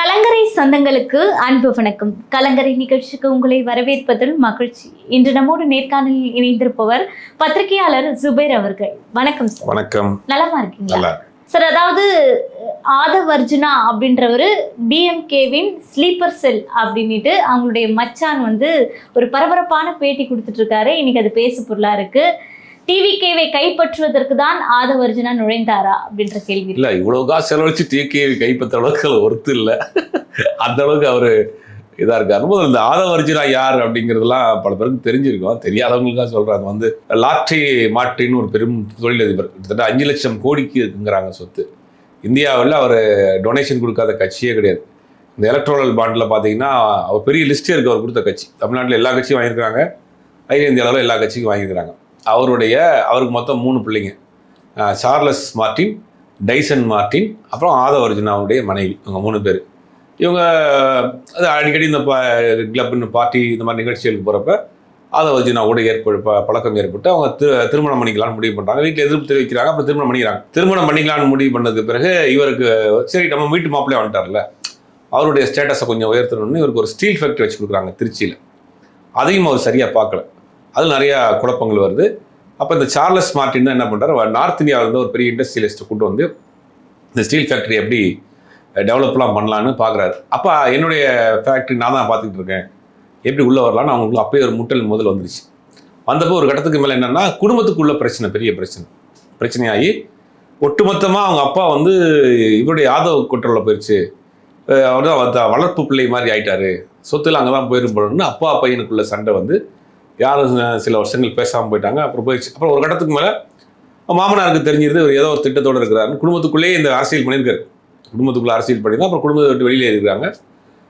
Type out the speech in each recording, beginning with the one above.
கலங்கரை சொந்தங்களுக்கு அன்பு வணக்கம். கலங்கரை நிகழ்ச்சிக்கு உங்களை வரவேற்பதில் மகிழ்ச்சி. இன்று நம்மோடு நேர்காணலில் இணைந்திருப்பவர் பத்திரிகையாளர் ஜுபேர் அவர்கள். வணக்கம் சார். வணக்கம். நலமா இருக்கீங்களா? சார் அதாவது ஆதவ் அர்ஜுனா அப்படின்றவர் டிஎம்கேவின் ஸ்லீப்பர் செல் அப்படின்ட்டு அவங்களுடைய மச்சான் வந்து ஒரு பரபரப்பான பேட்டி கொடுத்துட்டு இருக்காரு. இன்னைக்கு அது பேசு பொருளா இருக்கு. டிவிகேவை கைப்பற்றுவதற்கு தான் ஆதவ் அர்ஜுனா நுழைந்தாரா அப்படின்ற கேள்வி. இல்ல இவ்வளவு காசு செலவழிச்சு டிகே கைப்பற்ற அளவுக்கு ஒர்த்து இல்ல. அந்த அளவுக்கு அவரு இதா இருக்காரு. முதல்ல இந்த ஆதவ அர்ஜுனா யார் அப்படிங்கிறதுலாம் பல பேருக்கு தெரிஞ்சிருக்கும். தெரியாதவங்களுக்காக சொல்றாங்க வந்து லாட்ரி மாற்றின்னு ஒரு பெரும் தொழிலதிபர். கிட்டத்தட்ட அஞ்சு லட்சம் கோடிக்கு இருக்குங்கிறாங்க சொத்து. இந்தியாவில் அவர் டொனேஷன் கொடுக்காத கட்சியே கிடையாது. இந்த எலக்ட்ரோனல் பாண்டில் பார்த்தீங்கன்னா அவர் பெரிய லிஸ்டே இருக்கு. அவர் கொடுத்த கட்சி. தமிழ்நாட்டில் எல்லா கட்சியும் வாங்கியிருக்காங்க அகில இந்திய அளவில் எல்லா கட்சிக்கும் வாங்கியிருக்கிறாங்க. அவருடைய அவருக்கு மொத்தம் மூணு பிள்ளைங்க. சார்லஸ் மார்ட்டின் டைசன் மார்ட்டின் அப்புறம் ஆதவ அர்ஜுனாவுடைய மனைவி இவங்க மூணு பேர். இவங்க அது அடிக்கடி இந்த கிளப்னு பார்ட்டி இந்த மாதிரி நிகழ்ச்சிகளுக்கு போகிறப்ப ஆதவ அர்ஜுனா கூட ஏற்ப பழக்கம் ஏற்பட்டு அவங்க திரு திருமணம் பண்ணிக்கலாம்னு முடிவு பண்ணுறாங்க வீட்டில் எதிர்ப்பு தெரிவிக்கிறாங்க அப்புறம் திருமணம் பண்ணிக்கிறாங்க. திருமணம் பண்ணிக்கலாம்னு முடிவு பண்ணதுக்கு பிறகு இவருக்கு சரி நம்ம வீட்டு மாப்பிள்ளையே வந்துட்டார்ல. அவருடைய ஸ்டேட்டஸை கொஞ்சம் உயர்த்தணும்னு இவருக்கு ஒரு ஸ்டீல் ஃபேக்ட்ரி வச்சு கொடுக்குறாங்க திருச்சியில். அதையும் அவர் சரியாக பார்க்கல. அது நிறையா குழப்பங்கள் வருது. அப்போ இந்த சார்லஸ் மார்ட்டின் தான் என்ன பண்ணுறாரு நார்த் இந்தியாவில் இருந்து ஒரு பெரிய இண்டஸ்ட்ரியலிஸ்ட்டை கொண்டு வந்து இந்த ஸ்டீல் ஃபேக்ட்ரி எப்படி டெவலப்லாம் பண்ணலான்னு பார்க்குறாரு அப்போ என்னுடைய ஃபேக்ட்ரி நான் தான் பார்த்துக்கிட்டு இருக்கேன். எப்படி உள்ளே வரலான்னு அவங்களுக்கு அப்போயே ஒரு முட்டல் முதல் வந்துருச்சு. வந்தப்போ ஒரு கட்டத்துக்கு மேலே என்னென்னா குடும்பத்துக்குள்ள பிரச்சனை பெரிய பிரச்சனை. பிரச்சனையாகி ஒட்டுமொத்தமாக அவங்க அப்பா வந்து இவருடைய ஆதவ குற்றவில் போயிடுச்சு அவர் தான் வளர்ப்பு பிள்ளை மாதிரி ஆயிட்டாரு. சொத்துல அங்கே தான் போயிருப்போம்னு அப்பா பையனுக்குள்ள சண்டை வந்து யாரும் சில வருஷங்கள் பேசாமல் போயிட்டாங்க. அப்புறம் போயிடுச்சு. அப்புறம் ஒரு கட்டத்துக்கு மேலே மாமனாருக்கு தெரிஞ்சிருந்து இவர் ஏதோ ஒரு திட்டத்தோடு இருக்கிறாரு குடும்பத்துக்குள்ளேயே இந்த அரசியல் பண்ணியிருக்காரு. குடும்பத்துக்குள்ளே அரசியல் பண்ணி அப்புறம் குடும்பத்தை விட்டு வெளியே இருக்கிறாங்க.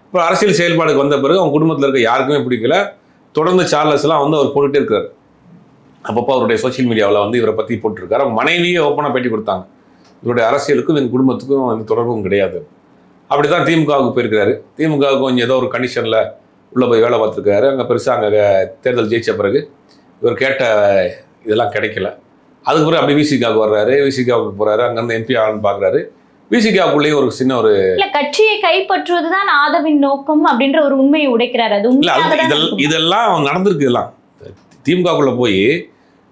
அப்புறம் அரசியல் செயல்பாடுக்கு வந்த பிறகு அவங்க குடும்பத்தில் இருக்க யாருக்குமே பிடிக்கல. தொடர்ந்து சார்லஸ்லாம் வந்து அவர் போட்டுகிட்டே இருக்கிறார் அப்பப்போ அவருடைய சோஷியல் மீடியாவில் வந்து இவரை பற்றி போட்டிருக்காரு. அவங்க மனைவியே ஓப்பனாக பேட்டி கொடுத்தாங்க. இவருடைய அரசியலுக்கும் எங்கள் குடும்பத்துக்கும் வந்து தொடர்பும் கிடையாது. அப்படி தான் திமுகவுக்கு போயிருக்கிறாரு. திமுகவுக்கு கொஞ்சம் ஏதோ ஒரு கண்டிஷனில் உள்ளே போய் வேலை பார்த்துருக்காரு. அங்கே பெருசாக அங்கே தேர்தல் ஜெயிச்ச பிறகு இவர் கேட்ட இதெல்லாம் கிடைக்கல. அதுக்கு பிறகு அப்படி விசிகாவுக்கு வர்றாரு. விசிகாவுக்கு போகிறாரு அங்கேருந்து எம்பி ஆகணும்னு பார்க்குறாரு விசிகாவுக்குள்ளேயே ஒரு சின்ன ஒரு இல்ல கட்சியை கைப்பற்றுவதுதான் ஆதவின் நோக்கம் அப்படின்ற ஒரு உண்மையை உடைக்கிறார். அது இதெல்லாம் இதெல்லாம் நடந்திருக்கு இதெல்லாம் திமுகக்குள்ளே போய்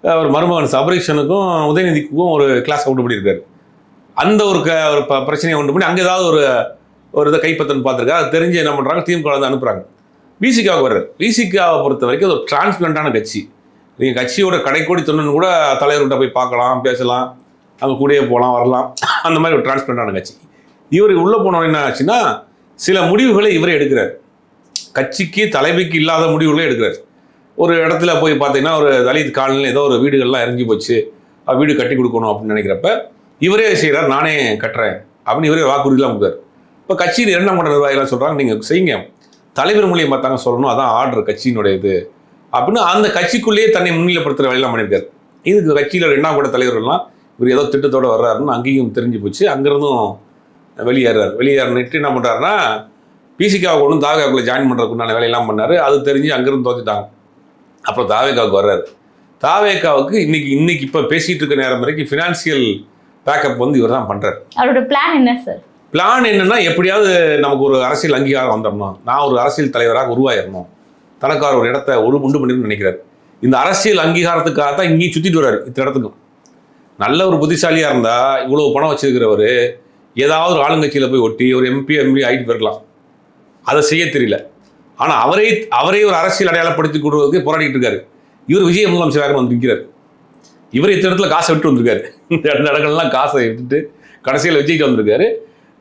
அவர் மருமகன் சபரீஷனுக்கும் உதயநிதிக்கும் ஒரு கிளாஸ் அவுட் பண்ணியிருக்காரு அந்த ஒரு க ஒரு பிரச்சனையை உண்டு பண்ணி அங்கே ஏதாவது ஒரு ஒரு இதை கைப்பற்றன்னு பார்த்துருக்காரு அது தெரிஞ்சு என்ன பண்ணுறாங்க திமுக வந்து அனுப்புகிறாங்க விசிகாவுக்கு வர்றார். விசிகாவை பொறுத்த வரைக்கும் அது ஒரு டிரான்ஸ்பிளண்டான கட்சி. நீங்கள் கட்சியோட கடைக்கோடி தொண்டன் கூட தலைவர்கிட்ட போய் பார்க்கலாம் பேசலாம். அங்கே கூடயே போகலாம் வரலாம். அந்த மாதிரி ஒரு டிரான்ஸ்பிளண்டான கட்சி. இவர் உள்ளே போனவங்க என்ன ஆச்சுன்னா சில முடிவுகளை இவரே எடுக்கிறார். கட்சிக்கு தலைமைக்கு இல்லாத முடிவுகளே எடுக்கிறார். ஒரு இடத்துல போய் பார்த்தீங்கன்னா ஒரு தலித் காலனில் ஏதோ ஒரு வீடுகள்லாம் இறங்கி போச்சு. வீடு கட்டி கொடுக்கணும் அப்படின்னு நினைக்கிறப்ப இவரே செய்கிறார் நானே கட்டுறேன் அப்படின்னு இவரே வாக்குறுதிலாம் கொடுக்குறாரு. இப்போ கட்சியில் இரண்டாம் கட்ட நிர்வாகிகள்லாம் சொல்கிறாங்க நீங்கள் செய்யுங்க. தலைவர் மூலியம் தாங்க சொல்லணும். அதான் ஆர்டர் கட்சியினுடைய இது அப்படின்னு அந்த கட்சிக்குள்ளேயே தன்னை முன்னிலைப்படுத்துகிற வேலையெல்லாம் பண்ணியிருக்காரு. இதுக்கு கட்சியில் ரெண்டாம் கூட தலைவர்கள்லாம் இவர் ஏதோ திட்டத்தோட வர்றாருன்னு அங்கேயும் தெரிஞ்சு போச்சு. அங்கேருந்தும் வெளியேறாரு. வெளியேறினிட்டு என்ன பண்ணுறாருன்னா பிசிகாவுக்கு ஒன்றும் தாவேக்காவுக்குள்ள ஜாயின் பண்ணுறதுக்குண்டான வேலையெல்லாம் பண்ணார். அது தெரிஞ்சு அங்கேருந்து தோத்துட்டாங்க. அப்புறம் தாவேக்காவுக்கு வர்றாரு. தாவேக்காவுக்கு இன்னைக்கு இன்னைக்கு இப்போ பேசிகிட்டு இருக்க நேரம் வரைக்கும் ஃபினான்சியல் பேக்கப் வந்து இவர் தான் பண்ணுறாரு அவரோட பிளான் என்ன சார் பிளான் என்னென்னா எப்படியாவது நமக்கு ஒரு அரசியல் அங்கீகாரம் வந்துடணும். நான் ஒரு அரசியல் தலைவராக உருவாயிடணும். தனக்கார் ஒரு இடத்த ஒரு உண்டு பண்ணிடணும்னு நினைக்கிறார். இந்த அரசியல் அங்கீகாரத்துக்காக தான் இங்கேயும் சுற்றிட்டு வர்றாரு இத்தனை இடத்துக்கும். நல்ல ஒரு புத்திசாலியாக இருந்தால் இவ்வளோ பணம் வச்சிருக்கிறவர் ஏதாவது ஒரு ஆளுங்கட்சியில் போய் ஒட்டி ஒரு எம்பி எம்பி ஆகிட்டு போயிருக்கலாம் அதை செய்ய தெரியல. ஆனால் அவரே அவரே ஒரு அரசியல் அடையாளப்படுத்தி கொடுவதற்கு போராடிட்டு இருக்காரு. இவர் விஜய முதலமைச்சராக வந்து நிற்கிறார் இவர் இத்தனை இடத்துல காசை விட்டு வந்திருக்காரு. இந்த இடங்கள்லாம் காசை விட்டுட்டு கடைசியில் விஜய்க்கு வந்திருக்காரு.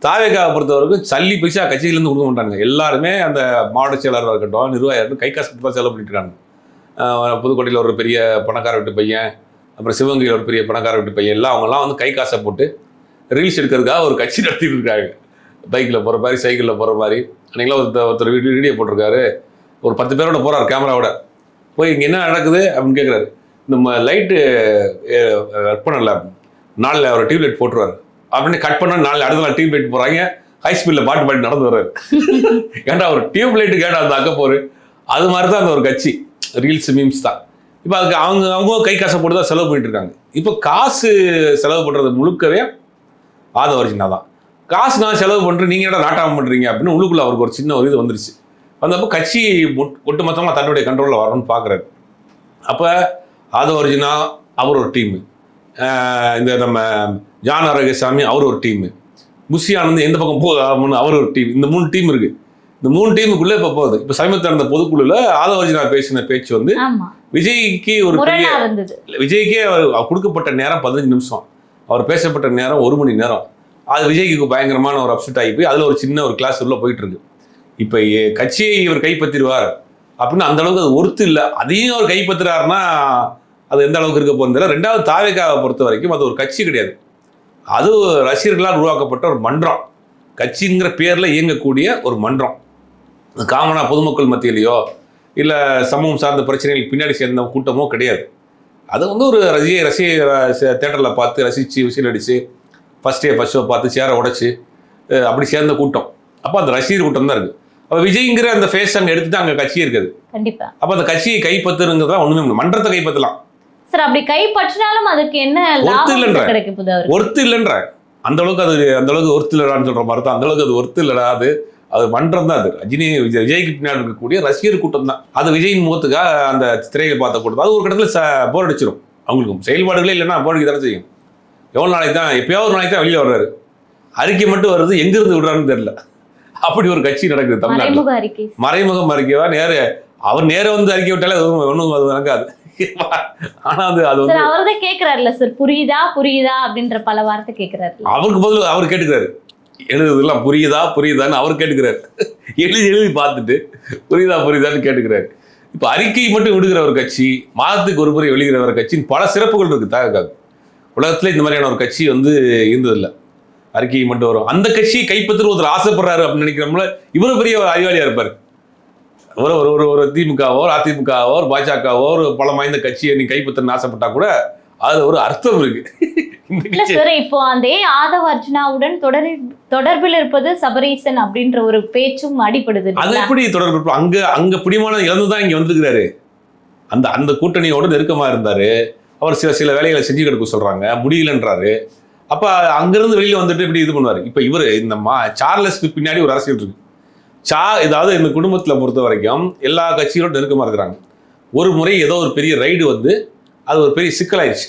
தாவேக்காவை பொறுத்தவரைக்கும் சல்லி பைசா கட்சியிலேருந்து கொடுக்க மாட்டாங்க எல்லாருமே அந்த மாவட்ட செயலாளராக இருக்கட்டும் நிர்வாகியாக இருக்கட்டும் கை காசு தான் செலவு பண்ணிட்டுருக்காங்க புதுக்கோட்டையில் ஒரு பெரிய பணக்கார வீட்டு பையன் அப்புறம் சிவகங்கையில் ஒரு பெரிய பணக்கார வீட்டு பையன் எல்லாம் அவங்கெல்லாம் வந்து கை காசை போட்டு ரீல்ஸ் எடுக்கிறதுக்காக ஒரு கட்சி நடத்திட்டு இருக்காங்க. பைக்கில் போகிற மாதிரி சைக்கிளில் போகிற மாதிரி. அன்றைக்கெல்லாம் ஒருத்தர் ஒருத்தர் வீடியோ வீடியோ போட்டிருக்காரு. ஒரு பத்து பேரோட போகிறார் கேமராவோட. போய் இங்கே என்ன நடக்குது அப்படின்னு கேட்குறாரு இந்த லைட்டு ஒர்க் பண்ணல நாளில் அவர் டியூப்லைட் போட்டுருவார். அப்படின்னு கட் பண்ண நாளில் அடுத்த நாள் டியூப்லைட் போகிறாங்க ஹை ஸ்பீடில் பாட்டு பாட்டு நடந்து வர்றாரு. ஏன்டா ஒரு டியூப்லைட்டு கேட்டா அந்த அக்க போரு? அது மாதிரி தான் அந்த ஒரு கட்சி. ரீல்ஸ் மீம்ஸ் தான். இப்போ அதுக்கு அவங்க அவங்க கை காசை போட்டு தான் செலவு பண்ணிட்டு இருக்காங்க இப்போ காசு செலவு பண்ணுறது முழுக்கவே ஆதவர்ஜினா தான். காசு நான் செலவு பண்றேன் நீங்க என்ன நாட்டாம பண்றீங்க அப்படின்னு உள்ளுக்குள்ள அவருக்கு ஒரு சின்ன ஒரு இது வந்துருச்சு. வந்தப்போ கட்சி ஒட்டு- ஒட்டுமொத்தமா தன்னுடைய கண்ட்ரோலில் வரணும்னு பார்க்குறாரு அப்போ ஆதவ அர்ஜுனா அவர் ஒரு டீமு இந்த நம்ம ஜான் ஆரோக்கியசாமி அவர் ஒரு டீமு புஷி ஆனந்த் எந்த பக்கம் போ அவர் ஒரு டீம் இந்த மூணு டீம் இருக்கு. இந்த மூணு டீமுக்குள்ளே இப்போ போகுது. இப்போ சமீபத்தில் நடந்த பொதுக்குழுல ஆதவ அர்ஜுனா பேசின பேச்சு வந்து விஜய்க்கு ஒரு பெரிய விஜய்க்கே அவர் கொடுக்கப்பட்ட நேரம் பதினஞ்சு நிமிஷம். அவர் பேசப்பட்ட நேரம் ஒரு மணி நேரம். அது விஜய்க்கு பயங்கரமான ஒரு அப்செட் ஆகி போய் அதில் ஒரு சின்ன ஒரு கிளாஸ் உள்ள போயிட்டு இருக்கு. இப்போ கட்சியை இவர் கைப்பற்றிடுவார். அப்படின்னு அந்த அளவுக்கு அது ஒர்த்து இல்லை. அதையும் அவர் கைப்பற்றுறாருன்னா அது எந்த அளவுக்கு இருக்க போகிறது தெரியல. ரெண்டாவது தாவேக்காவை பொறுத்த வரைக்கும் அது ஒரு கட்சி கிடையாது. அது ரசிகர்களால் உருவாக்கப்பட்ட ஒரு மன்றம். கட்சிங்கிற பேரில் இயங்கக்கூடிய ஒரு மன்றம். காமனாக பொதுமக்கள் மத்தியிலையோ இல்லை சமூகம் சார்ந்த பிரச்சனைகள் பின்னாடி சேர்ந்த கூட்டமோ கிடையாது. அது வந்து ஒரு ரசிகை ரசிகை தேட்டரில் பார்த்து ரசித்து விசில் அடித்து ஃபஸ்ட் டே ஃபஸ்ட் ஷோ பார்த்து சேரை உடைச்சு அப்படி சேர்ந்த கூட்டம். அப்போ அந்த ரசிகர் கூட்டம் தான் இருக்குது அப்போ விஜய்ங்கிற அந்த ஃபேஸ் அங்கே எடுத்துட்டு அங்கே கட்சி இருக்குது. கண்டிப்பா. அப்போ அந்த கட்சியை கைப்பற்றுங்கிறதா ஒன்றுமே மன்றத்தை கைப்பற்றலாம். சார் அப்படி கைப்பற்றினாலும் அதுக்கு என்ன ஒர்த்து லாபம் ஒர்த்து இல்லைன்ற. அந்த அளவுக்கு அது அந்த அளவுக்கு ஒர்த்து இல்லடான்னு சொல்கிற மாதிரி தான். அந்த அளவுக்கு அது ஒர்த்து இல்லடா அது அது மன்றம் தான் அது. ரஜினி விஜய் விஜய்க்கு பின்னாடி இருக்கக்கூடிய ரசிகர் கூட்டம் தான். அது விஜயின் முகத்துக்காக அந்த திரையை பார்த்த கூட்டம் அது ஒரு கட்டத்தில் ச போர் அடிச்சிடும் அவங்களுக்கு செயல்பாடுகளே இல்லைன்னா போர் அடிக்க தானே செய்யும். எவ்வளோ நாளைக்கு தான் எப்பயாவது ஒரு நாளைக்கு தான் வெளியே வர்றாரு. அறிக்கை மட்டும் வருது எங்கிருந்து விடுறாருன்னு தெரியல. அப்படி ஒரு கட்சி நடக்குது தமிழ்நாட்டில். மறைமுகம் அறிக்கைவா? நேர அவர் நேர வந்து அறிக்கை விட்டாலே ஒன்றும் அது நடக்காது. ஆனா அது அது வந்து சார் அவர்தான் கேக்குறாருல்ல சார் புரியுதா புரியுதா? அப்படின்ற பல வார்த்தை கேக்குறாருல்ல. அவருக்கு பதில் அவர் கேட்டுக்கிறாரு. எழுதுதெல்லாம் புரியுதா புரியுதான்னு அவர் கேட்டுக்கிறாரு. எழுதி எழுதி பார்த்துட்டு புரியுதா புரியுதான்னு கேட்டுக்கிறாரு. இப்போ அறிக்கை மட்டும் விடுகிற ஒரு கட்சி மாதத்துக்கு ஒரு முறை வெளியிடுற ஒரு கட்சின்னு பல சிறப்புகள் இருக்கு தகவல் உலகத்துல இந்த மாதிரியான ஒரு கட்சி வந்து இருந்ததில்லை. அறிக்கை மட்டும் வரும். அந்த கட்சியை கைப்பற்ற ஒருத்தர் ஆசைப்படுறாரு அப்படின்னு நினைக்கிறோம்ல இவரு பெரிய ஒரு அறிவாளியா இருப்பாரு. ஒரு ஒரு ஒரு ஒரு திமுகவோ அதிமுகவோ ஒரு பாஜகவோ ஒரு பலம் வாய்ந்த கட்சியை நீ கைப்பற்றணும்னு ஆசைப்பட்டா கூட அது ஒரு அர்த்தம் இருக்கு. இல்ல சார் இப்போ அந்த ஆதவ அர்ஜுனாவுடன் தொடர் தொடர்பில் இருப்பது சபரீசன் அப்படின்ற ஒரு பேச்சும் அடிபடுது அது? எப்படி தொடர்பு? அங்க அங்க பிடிமானம் இழந்துதான் இங்க வந்திருக்கிறாரு. அந்த அந்த கூட்டணியோட நெருக்கமா இருந்தாரு. அவர் சில சில வேலைகளை செஞ்சு கொடுக்க சொல்றாங்க. முடியலன்றாரு. அப்ப அங்கிருந்து வெளியில வந்துட்டு இப்படி இது பண்ணுவாரு? இப்ப இவர் இந்த மா சார்லஸ்க்கு பின்னாடி ஒரு அரசியல் இருக்கு. சா ஏதாவது இந்த குடும்பத்தில் பொறுத்த வரைக்கும் எல்லா கட்சிகளும் நெருக்கமாக இருக்கிறாங்க. ஒரு முறை ஏதோ ஒரு பெரிய ரைடு வந்து அது ஒரு பெரிய சிக்கலாயிடுச்சு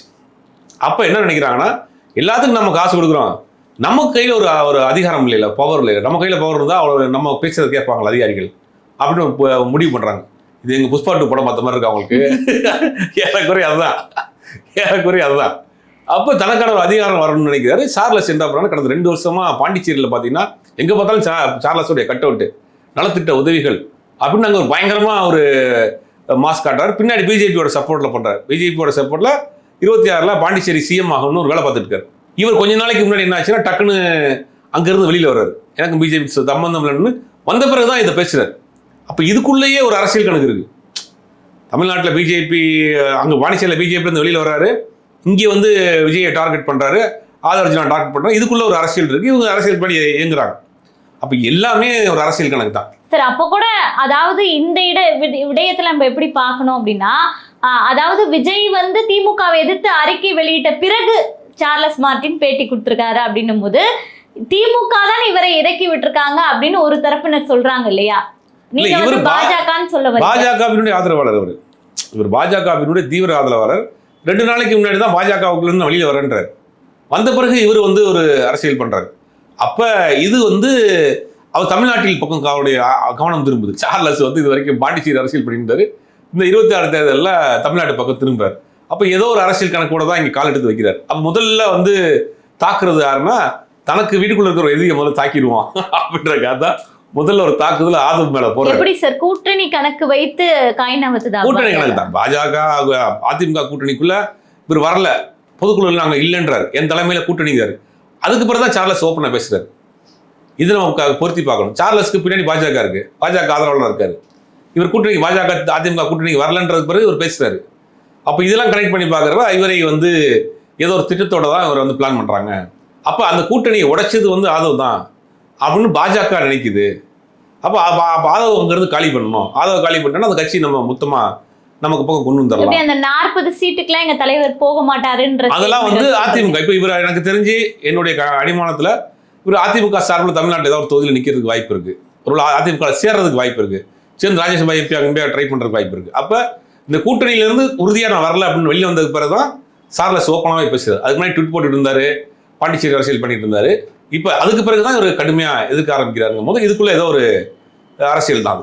அப்போ என்ன நினைக்கிறாங்கன்னா எல்லாத்துக்கும் நம்ம காசு கொடுக்குறோம். நம்ம கையில் ஒரு ஒரு அதிகாரம் இல்லைல்ல பவர் இல்லை நம்ம கையில் பவர் இருந்தால் அவ்வளோ நம்ம பேசுறது கேட்பாங்களா அதிகாரிகள். அப்படின்னு முடிவு பண்ணுறாங்க இது எங்கள் புஷ்பா டூ படம் பார்த்த மாதிரி இருக்கு அவங்களுக்கு ஏறக்குறைய அதுதான். ஏறக்குறைய அதுதான். அப்போ தனக்கான ஒரு அதிகாரம் வரணும்னு நினைக்கிறாரு. சார்லஸ் என்ன பண்ணாரு கடந்த ரெண்டு வருஷமாக பாண்டிச்சேரியில் பார்த்தீங்கன்னா எங்கே பார்த்தாலும் சா சார்லஸோடைய கட் அவுட்டு நலத்திட்ட உதவிகள் அப்படின்னு அங்கே ஒரு பயங்கரமாக ஒரு மாஸ் காட்டுறாரு. பின்னாடி பிஜேபியோட சப்போர்ட்டில் பண்ணுறாரு பிஜேபியோட சப்போர்ட்டில் இருபத்தி ஆறில் பாண்டிச்சேரி சிஎம் ஆகணும்னு ஒரு வேலை பார்த்துட்டு இருக்காரு. இவர் கொஞ்ச நாளைக்கு முன்னாடி என்ன ஆச்சுன்னா டக்குன்னு அங்கேருந்து வெளியில் வர்றாரு. எனக்கு பிஜேபி சம்பந்தம் இல்லைன்னு வந்த பிறகுதான் இதை பேசுகிறார் அப்போ இதுக்குள்ளேயே ஒரு அரசியல் கணக்கு இருக்குது தமிழ்நாட்டில் பிஜேபி அங்கே பாண்டிச்சேரியில் பிஜேபிலேருந்து வெளியில் வர்றாரு. இங்கே வந்து விஜயை டார்கெட் பண்றாரு. ஆதர்ஜனா டார்கெட் பண்ணுறாரு இதுக்குள்ளே ஒரு அரசியல் இருக்குது இவங்க அரசியல் படி இயங்குறாங்க. அப்ப எல்லாமே ஒரு அரசியல் கணக்கு தான் சார் அப்போ கூட அதாவது இந்த இட விட- விடயத்துல நம்ம எப்படி பார்க்கணும் அப்படின்னா அதாவது விஜய் வந்து திமுகவை எதிர்த்து அறிக்கை வெளியிட்ட பிறகு சார்லஸ் மார்ட்டின் பேட்டி கொடுத்திருக்காரு அப்படின்னும் போது திமுக தான் இவரை இறக்கி விட்டிருக்காங்க அப்படின்னு ஒரு தரப்பினர் சொல்றாங்க இல்லையா? நீங்க வந்து பாஜகன்னு சொல்ல பாஜகவினுடைய ஆதரவாளர் அவர். இவர் பாஜகவினுடைய தீவிர ஆதரவாளர். ரெண்டு நாளைக்கு முன்னாடி தான் பாஜகவுக்குள்ள இருந்து வெளியில வரேன்றார். வந்த பிறகு இவர் வந்து ஒரு அரசியல் பண்றாரு. அப்ப இது வந்து அவர் தமிழ்நாட்டில் பக்கம் அவருடைய கவனம் திரும்புது. சார்லஸ் வந்து இது வரைக்கும் பாண்டிச்சேரி அரசியல் பண்ணியிருந்தாரு. இந்த இருபத்தி ஆறு தேர்தலில் தமிழ்நாட்டு பக்கம் திரும்புறாரு. அப்ப ஏதோ ஒரு அரசியல் கணக்கோட தான் இங்க கால் எடுத்து வைக்கிறார். அப்ப முதல்ல வந்து தாக்குறது யாருன்னா தனக்கு வீட்டுக்குள்ள இருக்கிற எதிரியை முதல்ல தாக்கிடுவான் அப்படின்றக்காக தான் முதல்ல ஒரு தாக்குதல் ஆதவ் மேல போறாரு எப்படி சார்? கூட்டணி கணக்கு வைத்து கூட்டணி கணக்கு தான். பாஜக அதிமுக கூட்டணிக்குள்ள இவர் வரல. பொதுக்குழுவில் நாங்கள் இல்லைன்றார். என் தலைமையில கூட்டணிங்கிறார். அதுக்கு பிறகு தான் சார்லஸ் ஓப்பனாக பேசுகிறார் இது நம்ம பொருத்தி பார்க்கணும். சார்லஸ்க்கு பின்னாடி பாஜக இருக்கு. பாஜக ஆதரவாளர் இருக்காரு. இவர் கூட்டணிக்கு பாஜக அதிமுக கூட்டணிக்கு வரலன்றது பிறகு இவர் பேசுகிறாரு அப்போ இதெல்லாம் கனெக்ட் பண்ணி பார்க்குறப்ப இவரை வந்து ஏதோ ஒரு திட்டத்தோட தான் இவர் வந்து பிளான் பண்ணுறாங்க அப்போ அந்த கூட்டணியை உடைச்சது வந்து ஆதவ் தான். அப்படின்னு பாஜக நினைக்குது. அப்போ ஆதவ் அங்கேருந்து காலி பண்ணணும். ஆதவ் காலி பண்ணோன்னா அந்த கட்சி நம்ம மொத்தமாக நமக்கு பக்கம் கொண்டு வந்துடலாம் அந்த நாற்பது சீட்டுக்குலாம் எங்க தலைவர் போக மாட்டாருன்ற அதெல்லாம் வந்து அதிமுக. இப்போ இவர் எனக்கு தெரிஞ்சு என்னுடைய அடிமானத்துல இவர் அதிமுக சார்பில் தமிழ்நாட்டில் ஏதாவது ஒரு தொகுதியில் நிற்கிறதுக்கு வாய்ப்பு இருக்கு. ஒரு அதிமுக சேர்றதுக்கு வாய்ப்பு இருக்கு. சேர்ந்து ராஜ்யசபா எம்பி அங்கே ட்ரை பண்ணுறதுக்கு வாய்ப்பு இருக்கு. அப்போ இந்த கூட்டணியிலேருந்து உறுதியாக நான் வரல அப்படின்னு வெளியே வந்ததுக்கு பிறகு தான் சார்லஸ் ஓப்பனாகவே பேசுறாரு அதுக்கு முன்னாடி ட்விட் போட்டுட்டு இருந்தாரு. பாண்டிச்சேரி அரசியல் பண்ணிட்டு இருந்தாரு. இப்போ அதுக்கு பிறகு தான் இவர் கடுமையாக எதிர்க்க ஆரம்பிக்கிறாருங்கும் போது இதுக்குள்ள ஏதோ ஒரு அரசியல் தான்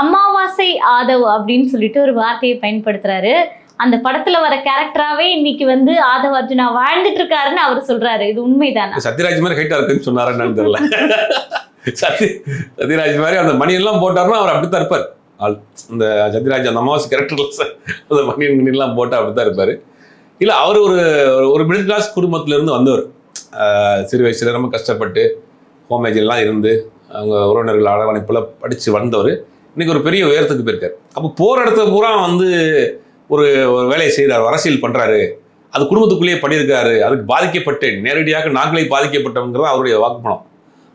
அமாவாசை ஆதவ் அப்படின்னு சொல்லிட்டு ஒரு வார்த்தையை பயன்படுத்துறாரு. அந்த படத்துல வர கேரக்டராவே இன்னைக்கு வந்து ஆதவ் அர்ஜுனா வாழ்ந்துட்டு இருக்காருன்னு அவர் சொல்றாரு. இது உண்மைதானா? சத்யராஜ் மாதிரி ஹைட்டா இருக்குன்னு சொன்னாரா என்னன்னு தெரியல. சத்ய சத்யராஜ் மாதிரி அந்த மணியெல்லாம் போட்டாருன்னா அவர் அப்படித்தான் இருப்பார். இந்த சத்யராஜ் அந்த அமாவாசை கேரக்டர்ல அந்த மணியன் மணியெல்லாம் போட்டா அப்படித்தான் இருப்பார். இல்லை அவர் ஒரு ஒரு மிடில் கிளாஸ் குடும்பத்துல இருந்து வந்தவர் சிறு வயசுல ரொம்ப கஷ்டப்பட்டு ஹோமேஜ் எல்லாம் இருந்து அவங்க உறவினர்கள் அரவணைப்பில் படித்து வந்தவர். இன்னைக்கு ஒரு பெரிய உயரத்துக்கு போயிருக்காரு. அப்போ போகிற இடத்துல பூரா வந்து ஒரு ஒரு வேலையை செய்கிறார் அரசியல் பண்ணுறாரு அது குடும்பத்துக்குள்ளேயே பண்ணியிருக்காரு. அதுக்கு பாதிக்கப்பட்டேன் நேரடியாக நாங்களே பாதிக்கப்பட்டோங்கிறது அவருடைய வாக்குமூலம்.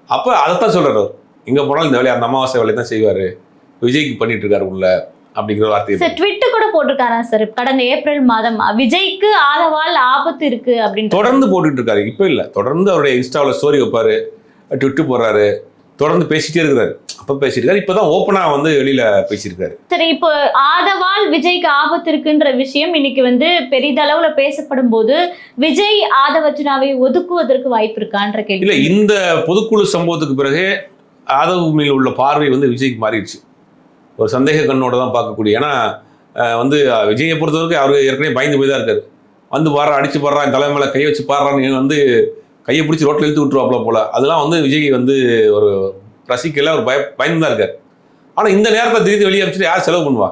அப்போ அதைத்தான் சொல்றாரு அவர். எங்கே போனாலும் இந்த வேலையை அந்த அமாவாசை வேலையை தான் செய்வார். விஜய்க்கு பண்ணிட்டு இருக்காரு உள்ள அப்படிங்கிற வார்த்தை சார் ட்விட்டு கூட போட்டிருக்காரா சார்? கடந்த ஏப்ரல் மாதம். விஜய்க்கு ஆதவால் ஆபத்து இருக்கு அப்படின்னு தொடர்ந்து போட்டுட்டு இருக்காரு. இப்போ இல்லை. தொடர்ந்து அவருடைய இன்ஸ்டாவில் ஸ்டோரி வைப்பாரு. ட்விட்டு போடுறாரு. தொடர்ந்து பேசிட்டே இருக்கிறாரு. அப்போ பேசியிருக்காரு. இப்போ தான் ஓப்பனாக வந்து வெளியில் பேசியிருக்காரு. சரி இப்போ ஆதவால் விஜய்க்கு ஆபத்து இருக்குன்ற விஷயம் இன்னைக்கு வந்து பெரிதளவுல பேசப்படும் போது விஜய் ஆதவர்ஜுனாவை ஒதுக்குவதற்கு வாய்ப்பு இருக்கான்ற கேள்வி. இல்லை இந்த பொதுக்குழு சம்பவத்துக்கு பிறகு ஆதவ் மேல் உள்ள பார்வை வந்து விஜய்க்கு மாறிடுச்சு. ஒரு சந்தேக கண்ணோட தான் பார்க்கக்கூடிய. ஏன்னா வந்து விஜயை பொறுத்தவரைக்கும் அவர் ஏற்கனவே பயந்து போய் தான் இருக்காரு. வந்து பாடுறா அடிச்சு பாடுறான் தலை மேலே கையை வச்சு பாடுறான்னு வந்து கையை பிடிச்சி ரோட்டில் இழுத்து விட்டுருவாப்புல போல. அதெல்லாம் வந்து விஜய் வந்து ஒரு ரசிக்கல ஒரு பய பயந்து தான் இருக்கார். ஆனால் இந்த நேரத்தை திடீர்னு வெளியே அமைச்சிட்டு யார் செலவு பண்ணுவா?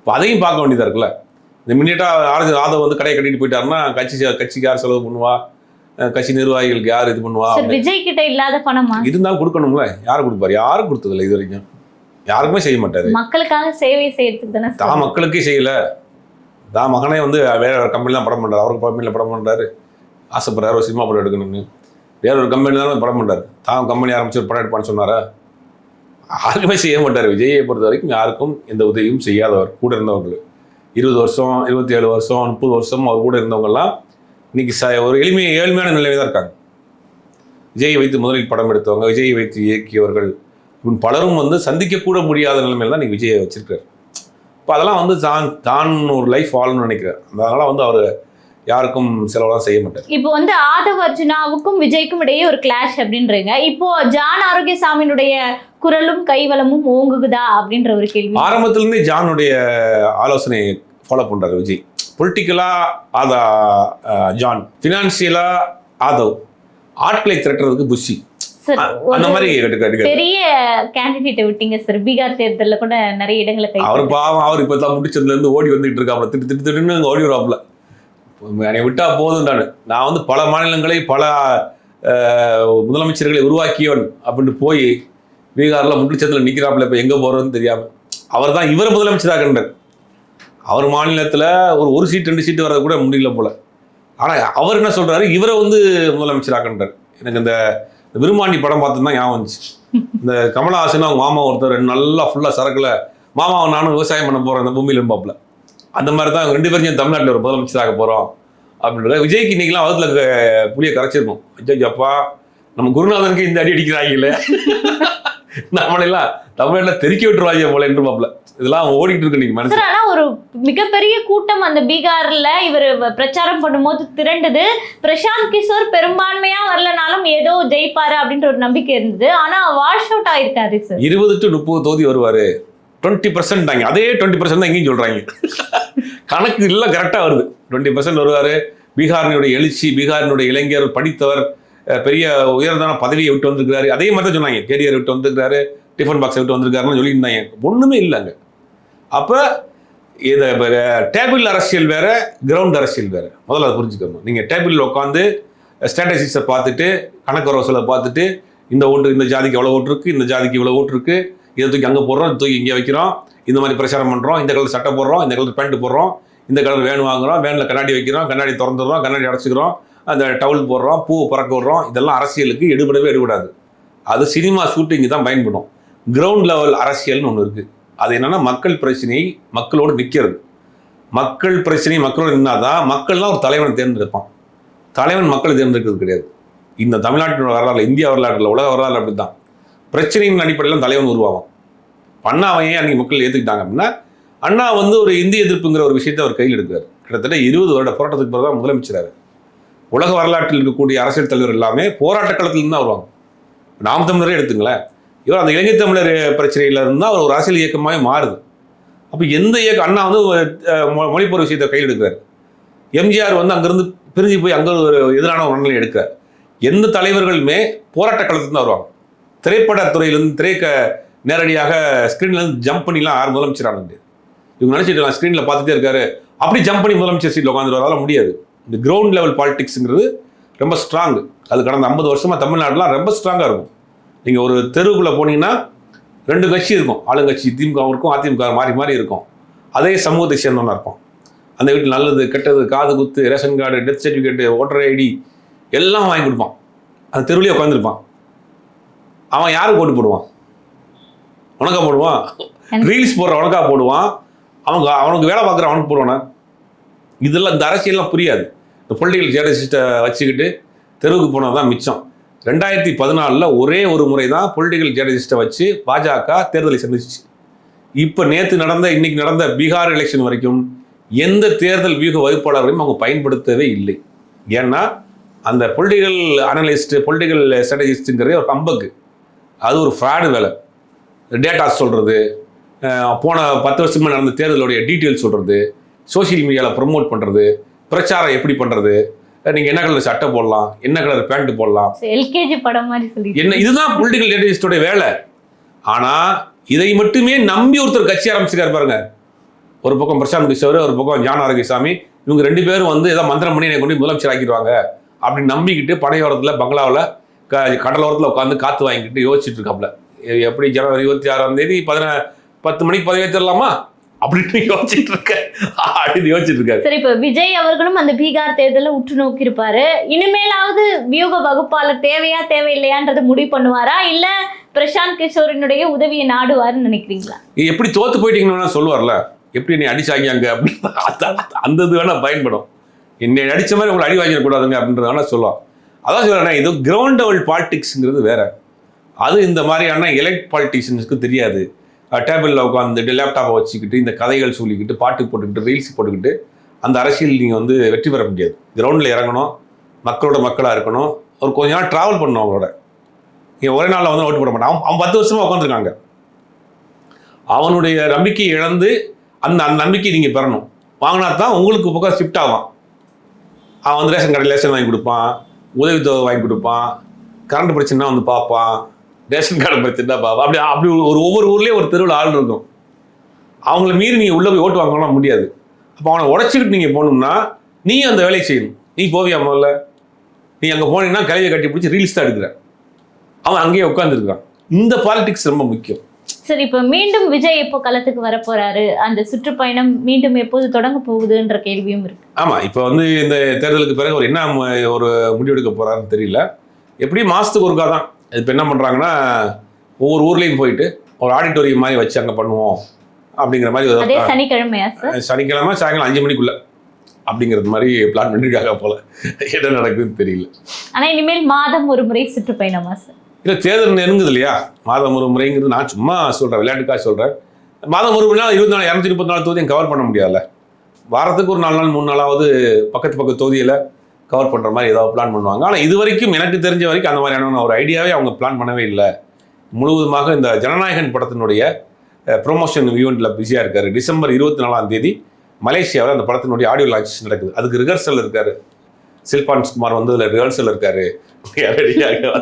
இப்போ அதையும் பார்க்க வேண்டியதாக இருக்குல்ல. இந்த மினிட்டாக ஆறு ஆதவ் வந்து கடையை கட்டிட்டு போயிட்டாருன்னா கட்சி கட்சிக்கு யார் செலவு பண்ணுவா? கட்சி நிர்வாகிகளுக்கு யார் இது பண்ணுவா? விஜய் கிட்ட இல்லாத பணமா? இருந்தாலும் கொடுக்கணும்ல. யார் கொடுப்பாரு? யாரும் கொடுத்ததில்ல இது வரைக்கும். யாருக்குமே செய்ய மாட்டாரு. மக்களுக்காக சேவை செய்யறதுக்கு தானே தான் மக்களுக்கே செய்யல. தான் மகனே வந்து வேற கம்பெனிலாம் படம் பண்றாரு. அவருக்கு கம்பெனியில் படம் பண்றாரு. ஆசைப்படுறாரு ஒரு சினிமா படம் எடுக்கணும்னு. வேற ஒரு கம்பெனி தான் படம் பண்ணுறாரு தான் கம்பெனி ஆரம்பிச்சு ஒரு படம் எடுப்பான்னு சொன்னாரா? யாருக்குமே செய்ய மாட்டார். விஜயை பொறுத்த வரைக்கும் யாருக்கும் எந்த உதவியும் செய்யாதவர் கூட இருந்தவர்கள். இருபது வருஷம் இருபத்தி ஏழு வருஷம் முப்பது வருஷம் அவர் கூட இருந்தவங்கெல்லாம் இன்னைக்கு ச ஒரு எளிமைய ஏழ்மையான நிலையில தான் இருக்காங்க. விஜயை வைத்து முதலில் படம் எடுத்தவங்க விஜயை வைத்து இயக்கியவர்கள் இப்படி பலரும் வந்து சந்திக்கக்கூட முடியாத நிலைமையில தான் இன்னைக்கு விஜயை வச்சிருக்காரு. இப்போ அதெல்லாம் வந்து தான் தான் ஒரு லைஃப் வாழணும்னு நினைக்கிறார். அதனால வந்து அவர் யாருக்கும் செலவெல்லாம் செய்ய மாட்டார். இப்போ வந்து ஆதவ் அர்ஜுனாவுக்கும் விஜய்க்கும் இடையே ஒரு கிளாஷ் அப்படின்றீங்க. இப்போ ஜான் ஆரோக்கியசாமியினுடைய குரலும் கைவளமும் ஓங்குகுதா அப்படின்ற ஒரு கேள்வி. ஆரம்பத்திலிருந்தே ஜானுடைய ஆலோசனை ஃபாலோ பண்றாரு விஜய். பொலிட்டிக்கலா ஆதா ஜான். ஃபினான்சியலா ஆதவ். ஆட்களை திரட்டுறதுக்கு புஷி. அந்த மாதிரி பெரிய கேண்டிடேட்டை விட்டீங்க சார் பீகார் தேர்தல்ல கூட நிறைய இடங்களை அவர் பாவம் அவர் இப்போ தான் முடிச்சதுல இருந்து ஓடி வந்துட்டு இருக்காப்புல. திட்டு திட்டு திட்டுன்னு ஓடி வருவாப்புல. என்னை விட்டா போதும் நான். நான் வந்து பல மாநிலங்களை பல முதலமைச்சர்களை உருவாக்கியவன் அப்படின்னு போய் பீகாரில் முட்டுச்சந்தில் நிற்கிறாப்புல இப்போ எங்கே போகிறதுன்னு தெரியாமல் அவர் தான் இவர் முதலமைச்சராகின்றார் அவர் மாநிலத்தில் ஒரு ஒரு சீட் ரெண்டு சீட்டு வர்றது கூட முடியல போல். ஆனால் அவர் என்ன சொல்கிறாரு இவரை வந்து முதலமைச்சராகின்றார் எனக்கு இந்த இந்த விரும்மாண்டி படம் பார்த்து தான் ஞாபகம் வந்துச்சு. இந்த கமலஹாசன் அவங்க மாமா ஒருத்தர் ரெண்டு நல்லா ஃபுல்லாக சரக்கில் மாமாவை நானும் விவசாயம் பண்ண போகிறேன் இந்த பூமியில் இருப்பாப்புல. அந்த மாதிரி தான் ரெண்டு பேரும் தமிழ்நாட்டில் ஒரு முதலமைச்சராக போகிறோம் அப்படின்றது விஜய்க்கு இன்னைக்கெல்லாம் வகுத்தில் புளிய கரைச்சிருக்கும். விஜய் அப்பா நம்ம குருநாதனுக்கு இந்த அடி அடிக்கிறாங்கல்ல நம்மளெல்லாம் தமிழ்நாட்டில் தெருக்கி விட்டுருவாங்க போல என்று பாப்புல இதெல்லாம் ஓடிட்டு இருக்கு இன்னைக்கு மனசு ஆனா ஒரு மிகப்பெரிய கூட்டம் அந்த பீகார்ல இவர் பிரச்சாரம் பண்ணும்போது திரண்டது. பிரசாந்த் கிஷோர் பெரும்பான்மையா வரலனாலும் ஏதோ ஜெயிப்பாரு அப்படின்ற ஒரு நம்பிக்கை இருந்தது. ஆனா வாஷ் அவுட் ஆயிருக்காரு சார். இருபது டு முப்பது தொகுதி வருவாரு. டுவெண்ட்டி பர்சன்ட் தாங்க. அதே டுவெண்ட்டி பர்சன்ட் தான் இங்கேயும் சொல்கிறாங்க கணக்கு இல்லை கரெக்டாக வருது. டுவெண்ட்டி பர்சன்ட் வருவார். பீகாரினுடைய எழுச்சி பீகாரினுடைய இளைஞர் படித்தவர் பெரிய உயர்ந்தான பதவியை விட்டு வந்திருக்கிறாரு. அதே மாதிரி தான் சொன்னாங்க. கேரியர் விட்டு வந்திருக்கிறாரு. டிஃபன் பாக்ஸை விட்டு வந்திருக்காருன்னு சொல்லியிருந்தாங்க. ஒன்றுமே இல்லைங்க. அப்போ இதை டேபிள் அரசியல் வேற கிரவுண்ட் அரசியல் வேற. முதல்ல அதை புரிஞ்சுக்கணும் நீங்கள் டேபிளில் உட்காந்து ஸ்ட்ராட்டஜிஸை பார்த்துட்டு கணக்கு வரவசலை பார்த்துட்டு இந்த ஓட்டு இந்த ஜாதிக்கு எவ்வளோ ஓட்டு இருக்குது இந்த ஜாதிக்கு இவ்வளோ ஓட்டு இருக்குது இதை தூக்கி அங்கே போடுறோம் தூக்கி இங்கே வைக்கிறோம். இந்த மாதிரி பிரச்சாரம் பண்ணுறோம் இந்த கலர் சட்டை போடுறோம் இந்த கலர் பேண்ட் போடுறோம். இந்த கலர் வேன் வாங்குறோம் வேனில் கண்ணாடி வைக்கிறோம் கண்ணாடி திறந்துடுறோம் கண்ணாடி அடைச்சிக்கிறோம். அந்த டவுல் போடுறோம் பூ பறக்க விடுறோம். இதெல்லாம் அரசியலுக்கு எடுபடவே எடுபடாது. அது சினிமா ஷூட்டிங்கு தான் பயன்படும். கிரவுண்ட் லெவல் அரசியல்னு ஒன்று இருக்குது அது என்னென்னா மக்கள் பிரச்சனையை மக்களோடு நிற்கிறது மக்கள் பிரச்சனை மக்களோடு நின்னாதான் மக்கள்லாம் ஒரு தலைவனை தேர்ந்தெடுப்பான். தலைவன் மக்களை தேர்ந்தெடுக்கிறது கிடையாது. இந்த தமிழ்நாட்டினோட வரலாறு இந்திய வரலாற்றில் உலக வரலாறு அப்படி தான் பிரச்சனையின் அடிப்படையில் தலைவன் உருவாகும் அண்ணாவை ஏன் அன்னைக்கு மக்கள் ஏற்றுக்கிட்டாங்க அப்படின்னா அண்ணா வந்து ஒரு இந்திய எதிர்ப்புங்கிற ஒரு விஷயத்தை அவர் கையில் எடுக்கிறார். கிட்டத்தட்ட இருபது வருட போராட்டத்துக்கு பிறகு தான் முதலமைச்சராரு. உலக வரலாற்றில் இருக்கக்கூடிய அரசியல் தலைவர் எல்லாமே போராட்ட களத்திலிருந்து தான் வருவாங்க. நாம் தமிழரே எடுத்துங்களேன். இவர் அந்த இலங்கை தமிழர் பிரச்சனையில இருந்து அவர் ஒரு அரசியல் இயக்கமாகவே மாறுது. அப்போ எந்த இயக்கம் அண்ணா வந்து மொ- மொழிப்போர் விஷயத்தை கையில் எடுக்கிறார். எம்ஜிஆர் வந்து அங்கேருந்து பிரிஞ்சு போய் அங்கே ஒரு எதிரான ஒரு நிலை எடுக்கிறார். எந்த தலைவர்களுமே போராட்ட களத்துலேருந்து தான் வருவாங்க. திரைப்படத்துறையிலேருந்து திரைக்க நேரடியாக ஸ்க்ரீன்லேருந்து ஜம்ப் பண்ணிலாம் யார் முதலமைச்சர் ஆன முடியாது இவங்க நினச்சிட்டு இருக்காங்க ஸ்க்ரீனில் பார்த்துட்டே இருக்காரு. அப்படி ஜம்ப் பண்ணி முதலமைச்சர் சீட்டில் உட்காந்துட்டு முடியாது. இந்த கிரவுண்ட் லெவல் பாலிடிக்ஸுங்கிறது ரொம்ப ஸ்ட்ராங் அது கடந்த ஐம்பது வருஷமாக தமிழ்நாடுலாம் ரொம்ப ஸ்ட்ராங்காக இருக்கும். நீங்கள் ஒரு தெருவுக்குள்ளே போனீங்கன்னா ரெண்டு கட்சி இருக்கும். ஆளுங்கட்சி திமுக இருக்கும் அதிமுக மாறி மாறி இருக்கும். அதே சமூகத்தை சேர்ந்தவனா இருக்கும் அந்த வீட்டில் நல்லது கெட்டது காது குத்து ration card death certificate voter ID எல்லாம் வாங்கி கொடுப்பான். அந்த தெருவிலே உட்காந்துருப்பான் அவன் யாருக்கு ஓட்டு போடுவான்? உனக்கா போடுவான். ரீல்ஸ் போடுற உனக்கா போடுவான். அவங்க அவனுக்கு வேலை பார்க்குற அவனுக்கு போடுவானா? இதெல்லாம் இந்த அரசியல்லாம் புரியாது. இந்த பொலிட்டிக்கல் ஜேர்னலிஸ்ட்டை வச்சுக்கிட்டு தெருவுக்கு போனது தான் மிச்சம். ரெண்டாயிரத்தி பதினாலில் ஒரே ஒரு முறை தான் பொலிட்டிக்கல் ஜேர்னலிஸ்ட்டை வச்சு பாஜக தேர்தலை சந்திச்சிச்சு. இப்போ நேற்று நடந்த இன்னைக்கு நடந்த பீகார் எலெக்ஷன் வரைக்கும் எந்த தேர்தல் வியூக வகுப்பாளர்களையும் அவங்க பயன்படுத்தவே இல்லை. ஏன்னா அந்த பொலிட்டிக்கல் அனலிஸ்ட் பொலிட்டிக்கல் ஸ்ட்ராட்டஜிஸ்ட்டுங்கிறதே ஒரு கம்பக்கு. அது ஒரு ஃப்ராடு வேலை. டேட்டா சொல்கிறது போன பத்து வருஷமா நடந்த தேர்தலுடைய டீட்டெயில் சொல்கிறது சோஷியல் மீடியாவில் ப்ரொமோட் பண்ணுறது பிரச்சாரம் எப்படி பண்ணுறது நீங்கள் என்ன கலர் சட்டை போடலாம் என்ன கலர் பேண்ட் போடலாம். எல்கேஜி படம் மாதிரி சொல்லி என்ன இதுதான் பொலிட்டிக்கல் டேட்டலிஸ்டோட வேலை. ஆனால் இதை மட்டுமே நம்பி ஒருத்தர் கட்சி ஆரம்பிச்சிருக்காரு பாருங்க. ஒரு பக்கம் பிரசாந்த் கிஷோர் ஒரு பக்கம் ஜான் ஆரோக்கியசாமி இவங்க ரெண்டு பேரும் வந்து ஏதோ மந்திரம் பண்ணி என்னை கொண்டு முதலமைச்சர் ஆக்கிடுவாங்க. அப்படின்னு நம்பிக்கிட்டு பனையோரத்தில் பங்களாவில் கடலோரத்தில் உட்காந்து காற்று வாங்கிக்கிட்டு யோசிச்சுட்டு இருக்காப்புல எப்படி ஜனவரி இருபத்தி ஆறாம் தேதி பதினா பத்து மணிக்கு பதவி அப்படின்னு யோசிச்சுட்டு இருக்க அப்படின்னு யோசிச்சுட்டு இருக்காரு சரி இப்ப விஜய் அவர்களும் அந்த பீகார் தேர்தலை உற்று நோக்கி இருப்பாரு இனிமேலாவது வியூக வகுப்பாளர் தேவையா தேவையில்லையான்றதை முடிவு பண்ணுவாரா? இல்ல பிரசாந்த் கிஷோரினுடைய உதவியை நாடுவாருன்னு நினைக்கிறீங்களா? எப்படி தோத்து போயிட்டீங்கன்னு சொல்லுவார்ல. எப்படி நீ அடிச்சாங்க அங்க? அப்படின்னு அந்த இது வேணா பயன்படும். என்னை அடிச்ச மாதிரி உங்களை அடி வாங்கிடக்கூடாதுங்க அப்படின்றது வேணா சொல்லுவான் அதான் சொல்றேன் இது கிரவுண்ட் லெவல் பாலிடிக்ஸ்ங்கிறது வேற. அது இந்த மாதிரியான எலெக்ட் பாலிட்டிஷியன்ஸ்க்கு தெரியாது. டேபிளில் உட்காந்துட்டு லேப்டாப்பை வச்சுக்கிட்டு இந்த கதைகள் சொல்லிக்கிட்டு பாட்டு போட்டுக்கிட்டு ரீல்ஸ் போட்டுக்கிட்டு அந்த அரசியல் நீங்கள் வந்து வெற்றி பெற முடியாது. கிரவுண்டில் இறங்கணும் மக்களோட மக்களாக இருக்கணும். ஒரு கொஞ்ச நாள் ட்ராவல் பண்ணணும் அவங்களோட. நீங்கள் ஒரே நாளில் வந்து ஓட்டு போட மாட்டான் அவன் பத்து வருஷமாக உட்காந்துருக்காங்க அவனுடைய நம்பிக்கையை இழந்து அந்த அந்த நம்பிக்கையை நீங்கள் பெறணும். வாங்கினா தான் உங்களுக்கு பக்கம் ஷிஃப்ட் ஆவான். அவன் வந்து ரேஷன் கடையில் ரேஷன் வாங்கி கொடுப்பான். உதவித்தொகை வாங்கி கொடுப்பான். கரண்ட் பிரச்சனைனா வந்து பார்ப்பான். ரேஷன் கார்டு பிரச்சனை பார்ப்பான். அப்படி அப்படி ஒரு ஒவ்வொரு ஊர்லேயும் ஒரு தெருவில் ஆள் இருக்கும். அவங்கள மீறி நீங்கள் உள்ளே போய் ஓட்டு வாங்கலாம் முடியாது. அப்போ அவனை உடச்சிக்கிட்டு நீங்கள் போகணும்னா நீ அந்த வேலையை செய்யணும். நீ போவியா முதல்ல? நீ அங்கே போனீங்கன்னா கலையை கட்டி பிடிச்சி ரீல்ஸ் தான் எடுக்கிற. அவன் அங்கேயே உட்காந்துருக்கான் இந்த பாலிடிக்ஸ் ரொம்ப முக்கியம். சரி இப்ப மீண்டும் விஜய் எப்போ களத்துக்கு வர போறாரு அந்த சுற்றுப்பயணம் மீண்டும் எப்போது தொடங்க போகுதுன்ற கேள்வியும் இருக்கு. ஆமாம் இப்போ வந்து இந்த தேர்தலுக்கு பிறகு ஒரு என்ன ஒரு முடிவெடுக்க போறாருன்னு தெரியல. எப்படியும் மாதத்துக்கு ஒருக்கா தான். இப்போ என்ன பண்ணுறாங்கன்னா ஒவ்வொரு ஊர்லேயும் போயிட்டு ஒரு ஆடிட்டோரியம் மாதிரி வச்சு அங்கே பண்ணுவோம் அப்படிங்கிற மாதிரி அதே சனிக்கிழமையா சார் சனிக்கிழமை சாயங்காலம் அஞ்சு மணிக்குள்ள அப்படிங்கிறது மாதிரி பிளான் பண்ணியிருக்காங்க போல. என்ன நடக்குதுன்னு தெரியல. ஆனா இனிமேல் மாதம் ஒரு முறை சுற்றுப்பயணமா சார் இல்லை தேர்தல் நெருங்குது இல்லையா மாதம் ஒரு முறைங்கிறது நான் சும்மா சொல்கிறேன் விளையாட்டுக்காக சொல்கிறேன் மாதம் ஒரு முறைனா இருபத்தி நாலு இரநூத்தி முப்பத்தி நாலு தொகுதியும் கவர் பண்ண முடியாதுல்ல. வாரத்துக்கு ஒரு நாலு நாள் மூணு நாளாவது பக்கத்து பக்கத்து தொகுதியில் கவர் பண்ணுற மாதிரி ஏதாவது பிளான் பண்ணுவாங்க. ஆனால் இது வரைக்கும் எனக்கு தெரிஞ்ச வரைக்கும் அந்த மாதிரியான ஒரு ஐடியாவே அவங்க பிளான் பண்ணவே இல்லை. முழுவதுமாக இந்த ஜனநாயகன் படத்தினுடைய ப்ரொமோஷன் ஈவெண்ட்டில் பிஸியாக இருக்கார். டிசம்பர் இருபத்தி நாலாம் தேதி மலேசியாவில் அந்த படத்தினுடைய ஆடியோ லான்ச் நடக்குது. அதுக்கு ரிஹர்சல் இருக்காரு. சில்பான்ஸ் குமார் வந்து அதில் ரிஹர்சல் இருக்காரு. ரெடியாக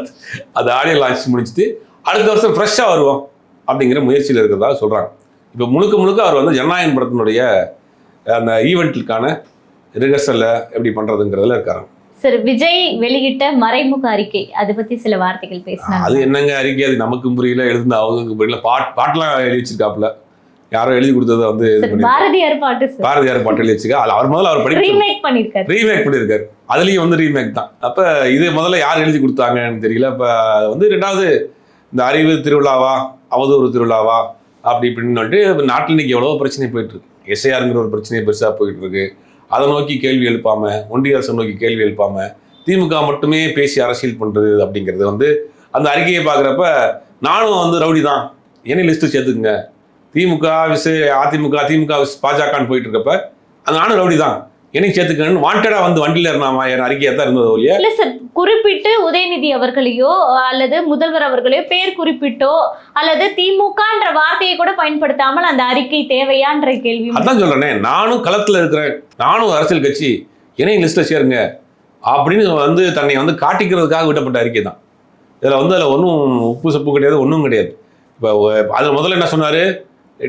அது ஆடியோ லான்ச் முடிச்சுட்டு அடுத்த வருஷம் ஃப்ரெஷ்ஷாக வருவோம் அப்படிங்கிற முயற்சியில் இருக்கிறதா சொல்கிறாங்க இப்போ முழுக்க முழுக்க அவர் வந்து ஜனநாயகன் படத்தினுடைய அந்த ஈவெண்ட்டுக்கான ரிஹர்சலில் எப்படி பண்ணுறதுங்கிறதுல இருக்காரு சார் விஜய் வெளியிட்ட மறைமுக அறிக்கை அதை பத்தி சில வார்த்தைகள் அது பேசினாங்க. என்னங்க அறிக்கை? அது நமக்கும் புரியல எழுதுன அவங்களுக்கு புரியல. பாட் பாட்டெலாம் எழுதி வச்சிருக்காப்புல. யாரோ எழுதி கொடுத்ததை வந்து பாரதியார் பாட்டு பாரதியார் பாட்டு எழுதி வச்சிருக்கா. அது அவர் முதல்ல அவர் படிக்க ரீமேக் பண்ணிருக்காரு ரீமேக் பண்ணியிருக்காரு. அதுலேயும் வந்து ரீமேக் தான். அப்போ இது முதல்ல யார் எழுதி கொடுத்தாங்கன்னு தெரியல. இப்போ வந்து ரெண்டாவது இந்த அறிவு திருவிழாவா அவதூறு திருவிழாவா அப்படி இப்படின்னு வந்துட்டு இப்ப நாட்டில் இன்னைக்கு எவ்வளோ பிரச்சனை போயிட்டு இருக்கு. எஸ்ஐஆருங்கிற ஒரு பிரச்சனை பெருசாக போயிட்டு இருக்கு. அதை நோக்கி கேள்வி எழுப்பாம ஒன்றிய அரசை நோக்கி கேள்வி எழுப்பாம திமுக மட்டுமே பேசி அரசியல் பண்றது அப்படிங்கிறது வந்து அந்த அறிக்கையை பார்க்குறப்ப நானும் வந்து ரவுடி தான் என்னை லிஸ்ட்டு சேர்த்துக்குங்க. திமுக விசு அதிமுக திமுக விஸ் பாஜகன்னு போயிட்டு இருக்கப்ப அந்த நானும் ரவுடி தான் என்னையும் சேர்த்துக்கணும்னு வாண்டடாக வந்து வண்டியில் இருந்தாமா என் அறிக்கையாக தான் இருந்தது ஒழிய இல்ல சார் குறிப்பிட்டு உதயநிதி அவர்களையோ அல்லது முதல்வர் அவர்களையோ பேர் குறிப்பிட்டோ அல்லது திமுகன்ற வார்த்தையை கூட பயன்படுத்தாமல் அந்த அறிக்கை தேவையான்ற கேள்வி அதான் சொல்றேனே நானும் களத்தில் இருக்கிறேன். நானும் அரசியல் கட்சி என்னையும் லிஸ்ட்டில் சேருங்க. அப்படின்னு வந்து தன்னை வந்து காட்டிக்கிறதுக்காக விடப்பட்ட அறிக்கை தான். இதில் வந்து அதில் ஒன்றும் உப்பு சப்பு கிடையாது ஒன்றும் கிடையாது. இப்போ அதில் முதல்ல என்ன சொன்னார்?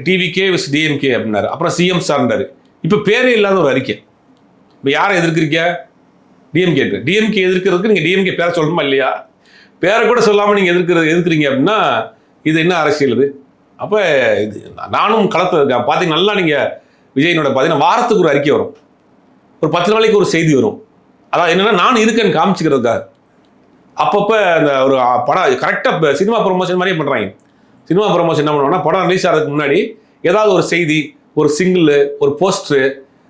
டிவிகே விஸ் டிஎம்கே அப்படின்னாரு. அப்புறம் சிஎம் சார்ன்றாரு இப்போ பேரே இல்லாத ஒரு அறிக்கை. இப்போ யாரை எதிர்க்கிறீங்க? டிஎம்கே டிஎம்கே எதிர்க்கிறதுக்கு நீங்கள் டிஎம்கே பேரை சொல்லணுமா இல்லையா? பேரை கூட சொல்லாமல் நீங்கள் எதிர்க்கிறது எதிர்க்கிறீங்க அப்படின்னா இது என்ன அரசியல் இது? அப்போ இது நானும் களத்தில் இருக்கேன் பார்த்தீங்கன்னா நல்லா நீங்கள் விஜயனோட பார்த்தீங்கன்னா வாரத்துக்கு ஒரு அறிக்கை வரும். ஒரு பத்து நாளைக்கு ஒரு செய்தி வரும். அதான் என்னென்னா நான் இருக்கேன்னு காமிச்சிக்கிறதுக்காக. அப்பப்போ அந்த ஒரு படம் கரெக்டாக சினிமா ப்ரொமோஷன் மாதிரியே பண்ணுறாங்க சினிமா ப்ரொமோஷன் என்ன பண்ணுவாங்கன்னா படம் ரிலீஸ் ஆகிறதுக்கு முன்னாடி ஏதாவது ஒரு செய்தி ஒரு சிங்கிள் ஒரு போஸ்டரு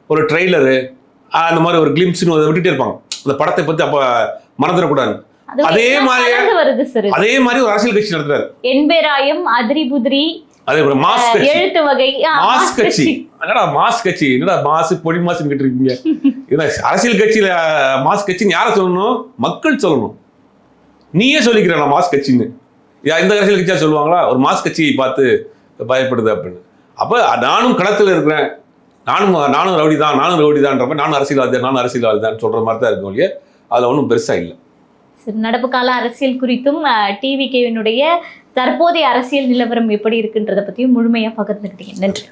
ஒரு ட்ரெய்லரு அந்த மாதிரி ஒரு கிளிம்ஸ்னு விட்டுட்டே இருப்பாங்க. அந்த படத்தை பற்றி அப்போ மறந்துடக்கூடாது. அது மாதிரி-. அதே மாதிரி ஒரு அரசியல் கட்சி நடத்துறாரு. எண்பேராயம் அதிரி புதிரி அதே ஒரு மாஸ் கட்சி. எழுத்து வகை மாஸ் கட்சி. என்னடா மாஸ் கட்சி? என்னடா மாசு பொடி மாசுன்னு கேட்டு இருக்கீங்க அரசியல் கட்சியில மாஸ் கட்சின்னு யாரை சொல்லணும்? மக்கள் சொல்லணும். நீயே சொல்லிக்கிற நான் மாஸ் கட்சின்னு. இந்த அரசியல் கட்சியாக சொல்லுவாங்களா? ஒரு மாஸ் கட்சியை பார்த்து பயப்படுது அப்படின்னு. அப்போ நானும் கணத்தில் இருக்கிறேன். நானும் நானும் ரவுடி தான் நானும் ரவுடி தான்றப்ப நானும் அரசியல்வாதி தான், நானும் அரசியல்வாதி தான் சொல்கிற மாதிரி தான் இருக்கும் இல்லையா? அதில் ஒன்றும் பெருசாக இல்லை. சரி, நடப்பு கால அரசியல் குறித்தும் டிவி கேவினுடைய தற்போதைய அரசியல் நிலவரம் எப்படி இருக்குன்றதை பற்றியும் முழுமையாக பகிர்ந்துக்கிட்டீங்க. நன்றி.